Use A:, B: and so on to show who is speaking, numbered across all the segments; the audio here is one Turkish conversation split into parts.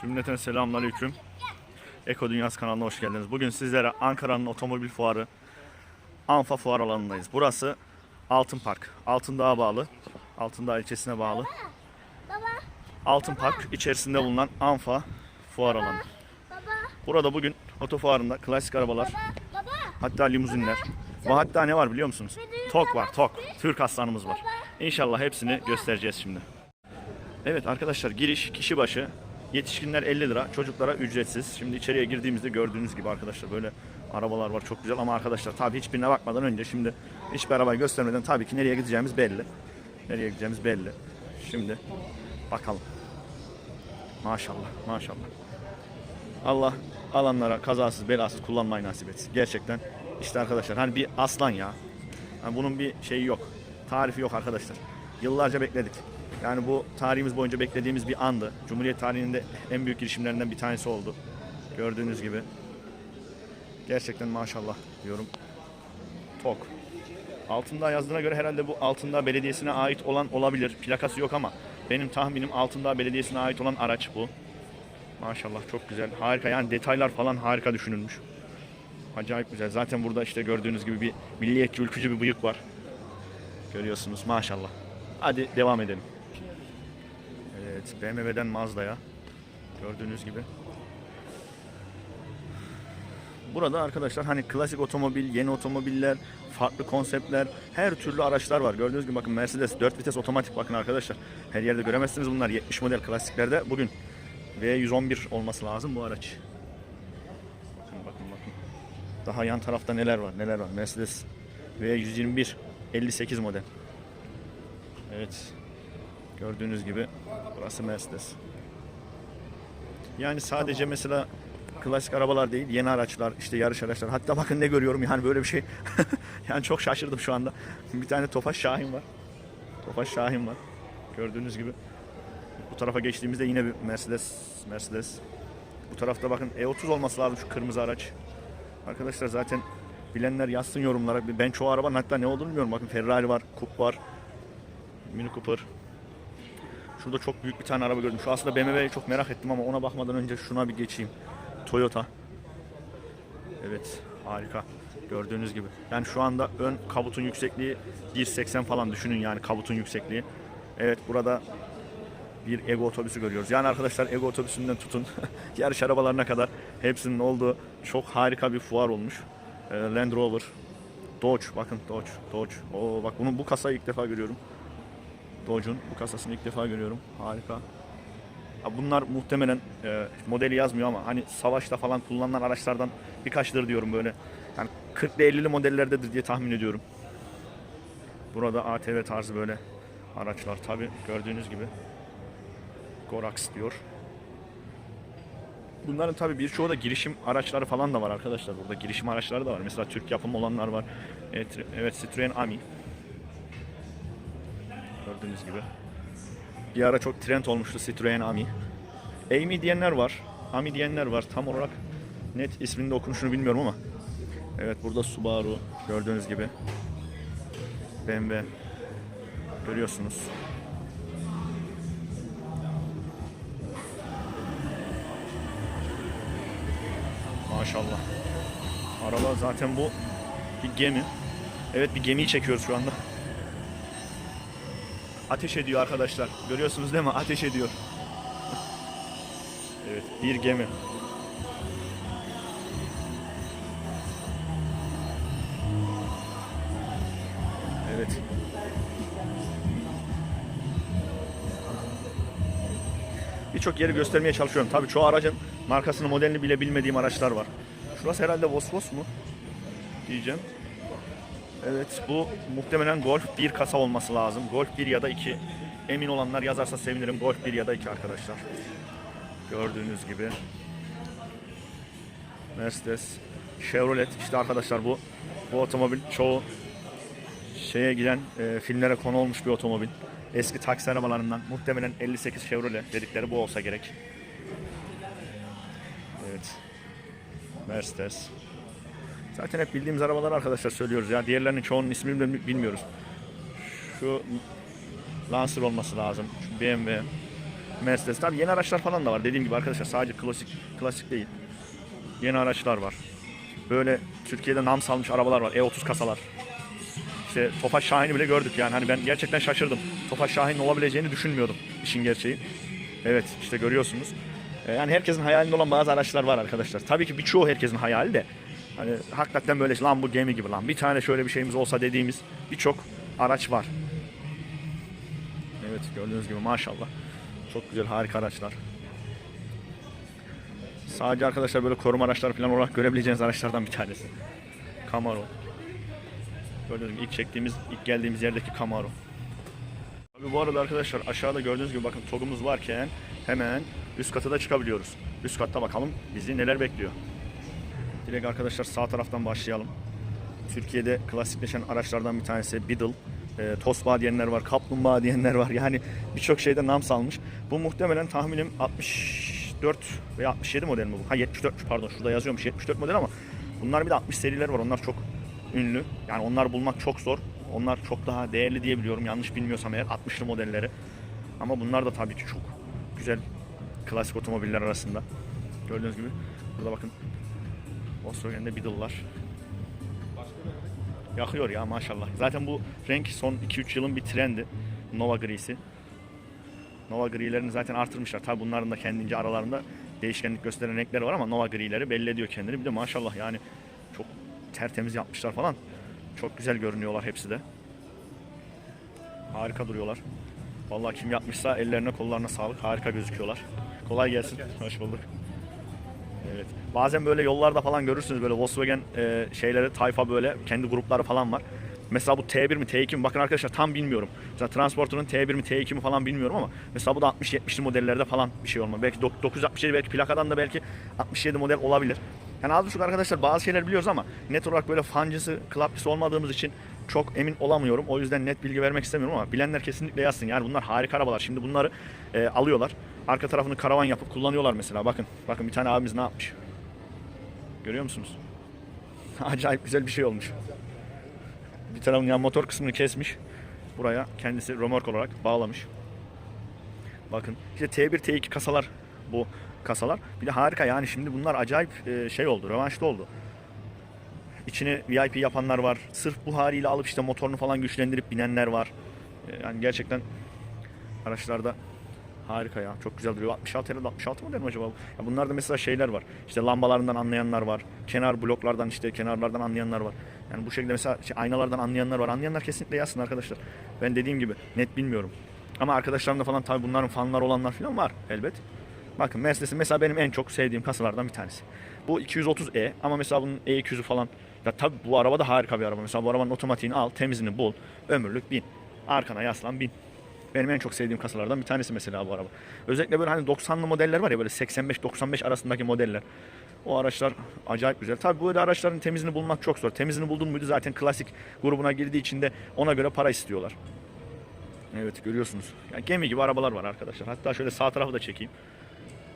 A: Cümleten selamünaleyküm. Eko Dünyası kanalına hoş geldiniz. Bugün sizlere Ankara'nın otomobil fuarı Anfa fuar alanındayız. Burası Altın Park. Altındağ'a bağlı. Altındağ ilçesine bağlı. Altın Park içerisinde bulunan Anfa fuar alanı. Burada bugün otofuarında klasik arabalar, hatta limuzinler ve hatta ne var biliyor musunuz? Tok var, tok. Türk aslanımız var. İnşallah hepsini göstereceğiz şimdi. Evet arkadaşlar giriş kişi başı yetişkinler 50 lira, çocuklara ücretsiz. Şimdi içeriye girdiğimizde gördüğünüz gibi arkadaşlar böyle arabalar var çok güzel ama arkadaşlar tabii hiçbirine bakmadan önce şimdi hiçbir arabayı göstermeden tabii ki nereye gideceğimiz belli. Nereye gideceğimiz belli. Şimdi bakalım. Maşallah, maşallah. Allah alanlara kazasız belasız kullanmayı nasip etsin. Gerçekten işte arkadaşlar hani bir aslan ya. Hani bunun bir şeyi yok. Tarifi yok arkadaşlar. Yıllarca bekledik. Yani bu tarihimiz boyunca beklediğimiz bir andı. Cumhuriyet tarihinin de en büyük girişimlerinden bir tanesi oldu. Gördüğünüz gibi. Gerçekten maşallah diyorum. Tok. Altındağ yazdığına göre herhalde bu Altındağ Belediyesi'ne ait olan olabilir. Plakası yok ama benim tahminim Altındağ Belediyesi'ne ait olan araç bu. Maşallah çok güzel. Harika yani detaylar falan harika düşünülmüş. Acayip güzel. Zaten burada işte gördüğünüz gibi bir milliyetçi ülkücü bir bıyık var. Görüyorsunuz maşallah. Hadi devam edelim. Evet BMW'den Mazda'ya. Gördüğünüz gibi. Burada arkadaşlar hani klasik otomobil, yeni otomobiller, farklı konseptler, her türlü araçlar var. Gördüğünüz gibi bakın Mercedes 4 vites otomatik bakın arkadaşlar. Her yerde göremezsiniz bunlar 70 model klasiklerde bugün. V111 olması lazım bu araç. Bakın bakın bakın. Daha yan tarafta neler var neler var. Mercedes V121 58 model. Evet. Gördüğünüz gibi burası Mercedes. Yani sadece mesela klasik arabalar değil, yeni araçlar, işte yarış araçlar. Hatta bakın ne görüyorum yani böyle bir şey. yani çok şaşırdım şu anda. Bir tane Tofaş Şahin var. Tofaş Şahin var. Gördüğünüz gibi. Bu tarafa geçtiğimizde yine bir Mercedes, Mercedes. Bu tarafta bakın E30 olması lazım şu kırmızı araç. Arkadaşlar zaten bilenler yazsın yorumlara. Ben çoğu arabanın hatta ne olduğunu bilmiyorum. Bakın Ferrari var, Coupe var. Mini Cooper. Şurada çok büyük bir tane araba gördüm. Şu aslında BMW'yi çok merak ettim ama ona bakmadan önce şuna bir geçeyim. Toyota. Evet, harika. Gördüğünüz gibi. Yani şu anda ön kabutun yüksekliği 1.80 falan düşünün yani kabutun yüksekliği. Evet burada bir Ego otobüsü görüyoruz. Yani arkadaşlar Ego otobüsünden tutun yarış arabalarına kadar hepsinin olduğu çok harika bir fuar olmuş. Ee, Land Rover, Dodge bakın Dodge, Dodge. Oo bak bunun bu kasayı ilk defa görüyorum. Dodge'un bu kasasını ilk defa görüyorum. Harika. Ha, Bunlar muhtemelen e, modeli yazmıyor ama hani savaşta falan kullanılan araçlardan birkaçları diyorum böyle. Yani 40'lı 50'li modellerdedir diye tahmin ediyorum. Burada ATV tarzı böyle araçlar tabi gördüğünüz gibi. Gorax diyor. Bunların tabi birçoğu da girişim araçları falan da var arkadaşlar. Burada girişim araçları da var. Mesela Türk yapım olanlar var. Evet, evet Citroen Ami. Gördüğünüz gibi. Bir ara çok trend olmuştu Citroen Ami. Amy diyenler var. Ami diyenler var. Tam olarak net isminin okunuşunu bilmiyorum ama. Evet burada Subaru gördüğünüz gibi. BMW. Görüyorsunuz. Maşallah. Araba zaten bu bir gemi. Evet bir gemiyi çekiyoruz şu anda. Ateş ediyor arkadaşlar. Görüyorsunuz değil mi? Ateş ediyor. evet bir gemi. Evet. Birçok yeri göstermeye çalışıyorum. Tabii çoğu aracın markasını, modelini bile bilmediğim araçlar var. Şurası herhalde Vosvos mu? Diyeceğim. Evet bu muhtemelen Golf 1 kasa olması lazım. Golf 1 ya da 2. Emin olanlar yazarsa sevinirim. Golf 1 ya da 2 arkadaşlar. Gördüğünüz gibi. Mercedes, Chevrolet işte arkadaşlar bu bu otomobil çoğu şeye giden e, filmlere konu olmuş bir otomobil. Eski taksi arabalarından muhtemelen 58 Chevrolet dedikleri bu olsa gerek. Evet. Mercedes. Zaten hep bildiğimiz arabalar arkadaşlar söylüyoruz ya. Diğerlerinin çoğunun ismini bile bilmiyoruz. Şu Lancer olması lazım. Şu BMW. Mercedes. Tabii yeni araçlar falan da var. Dediğim gibi arkadaşlar sadece klasik klasik değil. Yeni araçlar var. Böyle Türkiye'de nam salmış arabalar var. E30 kasalar. İşte Tofaş Şahin'i bile gördük yani. Hani ben gerçekten şaşırdım. Tofaş Şahin'in olabileceğini düşünmüyordum işin gerçeği. Evet işte görüyorsunuz. Ee, Yani herkesin hayalinde olan bazı araçlar var arkadaşlar. Tabii ki birçoğu herkesin hayali de. Hani hakikaten böyle lan bu gemi gibi lan. Bir tane şöyle bir şeyimiz olsa dediğimiz birçok araç var. Evet gördüğünüz gibi maşallah. Çok güzel harika araçlar. Sadece arkadaşlar böyle koruma araçları falan olarak görebileceğiniz araçlardan bir tanesi. Camaro. Gördüğünüz gibi ilk çektiğimiz, ilk geldiğimiz yerdeki Camaro. Tabii bu arada arkadaşlar aşağıda gördüğünüz gibi bakın togumuz varken hemen üst kata da çıkabiliyoruz. Üst katta bakalım bizi neler bekliyor. Direkt arkadaşlar sağ taraftan başlayalım. Türkiye'de klasikleşen araçlardan bir tanesi Beetle. E, Tosba diyenler var, Kaplumbağa diyenler var. Yani birçok şeyde nam salmış. Bu muhtemelen tahminim 64 veya 67 model mi bu? Ha 74 pardon şurada yazıyormuş 74 model ama bunlar bir de 60 seriler var. Onlar çok ünlü. Yani onlar bulmak çok zor. Onlar çok daha değerli diye biliyorum. Yanlış bilmiyorsam eğer 60'lı modelleri. Ama bunlar da tabii ki çok güzel klasik otomobiller arasında. Gördüğünüz gibi burada bakın Volkswagen'de Beetle'lar. Yakıyor ya maşallah. Zaten bu renk son 2-3 yılın bir trendi. Nova grisi. Nova grilerini zaten artırmışlar. Tabi bunların da kendince aralarında değişkenlik gösteren renkleri var ama Nova grileri belli ediyor kendini. Bir de maşallah yani çok tertemiz yapmışlar falan. Çok güzel görünüyorlar hepsi de. Harika duruyorlar. Vallahi kim yapmışsa ellerine kollarına sağlık. Harika gözüküyorlar. Kolay gelsin. Hoş bulduk. Evet. Bazen böyle yollarda falan görürsünüz böyle Volkswagen e, şeyleri, tayfa böyle kendi grupları falan var. Mesela bu T1 mi T2 mi bakın arkadaşlar tam bilmiyorum. Mesela Transporter'ın T1 mi T2 mi falan bilmiyorum ama mesela bu da 60-70'li modellerde falan bir şey olmalı. Belki dok- 967 belki plakadan da belki 67 model olabilir. Yani az buçuk arkadaşlar bazı şeyler biliyoruz ama net olarak böyle fancısı, klapçısı olmadığımız için çok emin olamıyorum. O yüzden net bilgi vermek istemiyorum ama bilenler kesinlikle yazsın. Yani bunlar harika arabalar. Şimdi bunları e, alıyorlar. Arka tarafını karavan yapıp kullanıyorlar mesela. Bakın. Bakın bir tane abimiz ne yapmış. Görüyor musunuz? Acayip güzel bir şey olmuş. Bir tarafın yan motor kısmını kesmiş. Buraya kendisi römork olarak bağlamış. Bakın işte T1 T2 kasalar bu kasalar. Bir de harika yani şimdi bunlar acayip e, şey oldu. Rövanşlı oldu. İçine VIP yapanlar var. Sırf bu haliyle alıp işte motorunu falan güçlendirip binenler var. E, Yani gerçekten araçlarda harika ya. Çok güzel duruyor. 66 herhalde 66 model mi acaba? Ya bunlarda mesela şeyler var. İşte lambalarından anlayanlar var. Kenar bloklardan işte kenarlardan anlayanlar var. Yani bu şekilde mesela şey, aynalardan anlayanlar var. Anlayanlar kesinlikle yazsın arkadaşlar. Ben dediğim gibi net bilmiyorum. Ama arkadaşlarımda falan tabii bunların fanları olanlar falan var elbet. Bakın Mercedes'in mesela benim en çok sevdiğim kasalardan bir tanesi. Bu 230e ama mesela bunun E200'ü falan. Ya tabii bu araba da harika bir araba. Mesela bu arabanın otomatiğini al, temizini bul, ömürlük bin. Arkana yaslan bin. Benim en çok sevdiğim kasalardan bir tanesi mesela bu araba. Özellikle böyle hani 90'lı modeller var ya böyle 85-95 arasındaki modeller. O araçlar acayip güzel. Tabii böyle araçların temizini bulmak çok zor. Temizini buldun muydu zaten klasik grubuna girdiği için de ona göre para istiyorlar. Evet görüyorsunuz. Yani gemi gibi arabalar var arkadaşlar. Hatta şöyle sağ tarafı da çekeyim.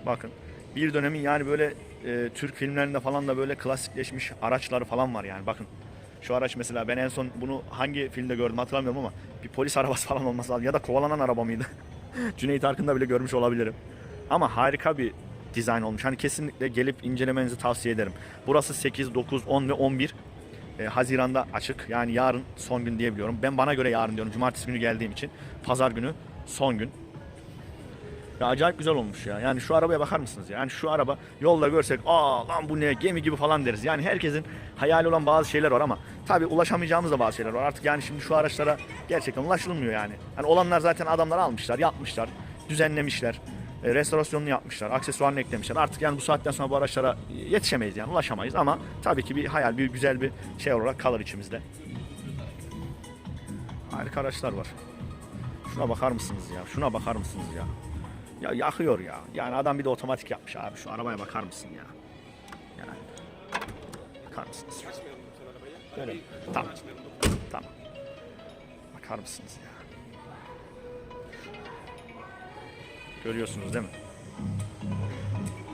A: Bakın bir dönemin yani böyle e, Türk filmlerinde falan da böyle klasikleşmiş araçları falan var yani bakın. Şu araç mesela ben en son bunu hangi filmde gördüm hatırlamıyorum ama bir polis arabası falan olması lazım ya da kovalanan araba mıydı? Cüneyt Arkın'da bile görmüş olabilirim. Ama harika bir dizayn olmuş. Hani kesinlikle gelip incelemenizi tavsiye ederim. Burası 8, 9, 10 ve 11 e, Haziran'da açık. Yani yarın son gün diyebiliyorum. Ben bana göre yarın diyorum. Cumartesi günü geldiğim için. Pazar günü son gün. Ya acayip güzel olmuş ya. Yani şu arabaya bakar mısınız ya? Yani şu araba yolda görsek aa lan bu ne gemi gibi falan deriz. Yani herkesin hayali olan bazı şeyler var ama tabii ulaşamayacağımız da bazı şeyler var. Artık yani şimdi şu araçlara gerçekten ulaşılmıyor yani. Hani olanlar zaten adamlar almışlar, yapmışlar, düzenlemişler. e, restorasyonunu yapmışlar, aksesuarını eklemişler. Artık yani bu saatten sonra bu araçlara yetişemeyiz yani ulaşamayız ama tabii ki bir hayal, bir güzel bir şey olarak kalır içimizde. Harika araçlar var. Şuna bakar mısınız ya? Şuna bakar mısınız ya? Ya yakıyor ya. Yani adam bir de otomatik yapmış abi. Şu arabaya bakar mısın ya? Yani. Bakar mısınız? Böyle. Tamam. Tamam. Bakar mısınız ya? Görüyorsunuz değil mi?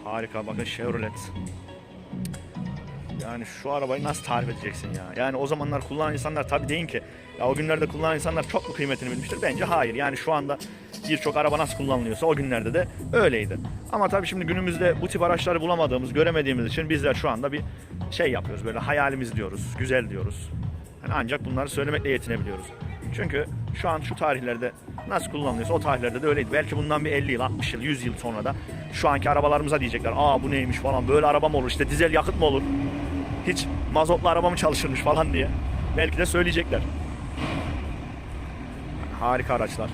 A: Harika bakın Chevrolet. Yani şu arabayı nasıl tarif edeceksin ya? Yani o zamanlar kullanan insanlar tabii deyin ki ya o günlerde kullanan insanlar çok mu kıymetini bilmiştir? Bence hayır. Yani şu anda birçok araba nasıl kullanılıyorsa o günlerde de öyleydi. Ama tabii şimdi günümüzde bu tip araçları bulamadığımız, göremediğimiz için bizler şu anda bir şey yapıyoruz. Böyle hayalimiz diyoruz, güzel diyoruz. Yani ancak bunları söylemekle yetinebiliyoruz. Çünkü şu an şu tarihlerde nasıl kullanılıyorsa o tarihlerde de öyleydi. Belki bundan bir 50 yıl, 60 yıl, 100 yıl sonra da şu anki arabalarımıza diyecekler. Aa bu neymiş falan böyle araba mı olur işte dizel yakıt mı olur? Hiç mazotlu araba mı çalışırmış falan diye. Belki de söyleyecekler. Harika araçlar.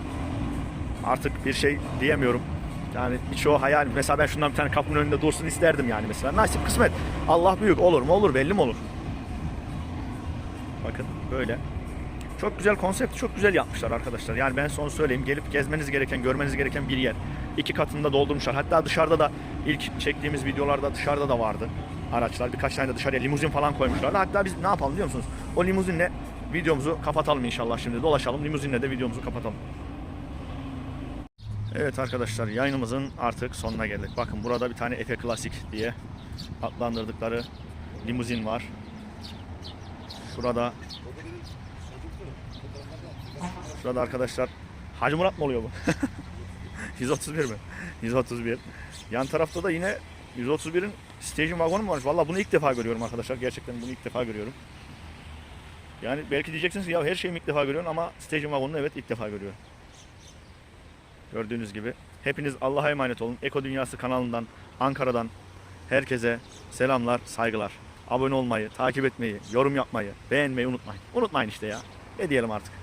A: Artık bir şey diyemiyorum. Yani birçoğu hayal. Mesela ben şundan bir tane kapının önünde dursun isterdim yani mesela. Nasip kısmet. Allah büyük olur mu olur belli mi olur? Bakın böyle. Çok güzel konsept, çok güzel yapmışlar arkadaşlar. Yani ben son söyleyeyim. Gelip gezmeniz gereken, görmeniz gereken bir yer. İki katında doldurmuşlar. Hatta dışarıda da ilk çektiğimiz videolarda dışarıda da vardı araçlar. Birkaç tane de dışarıya limuzin falan koymuşlardı. Hatta biz ne yapalım biliyor musunuz? O limuzinle videomuzu kapatalım inşallah şimdi. Dolaşalım limuzinle de videomuzu kapatalım. Evet arkadaşlar yayınımızın artık sonuna geldik. Bakın burada bir tane Efe Klasik diye adlandırdıkları limuzin var. Şurada Şurada arkadaşlar Hacı Murat mı oluyor bu? 131 mi? 131. Yan tarafta da yine 131'in station wagonu varmış? Valla bunu ilk defa görüyorum arkadaşlar. Gerçekten bunu ilk defa görüyorum. Yani belki diyeceksiniz ya her şeyi ilk defa görüyorsun ama station wagonunu evet ilk defa görüyorum. Gördüğünüz gibi. Hepiniz Allah'a emanet olun. Eko Dünyası kanalından, Ankara'dan herkese selamlar, saygılar. Abone olmayı, takip etmeyi, yorum yapmayı, beğenmeyi unutmayın. Unutmayın işte ya. Ne diyelim artık.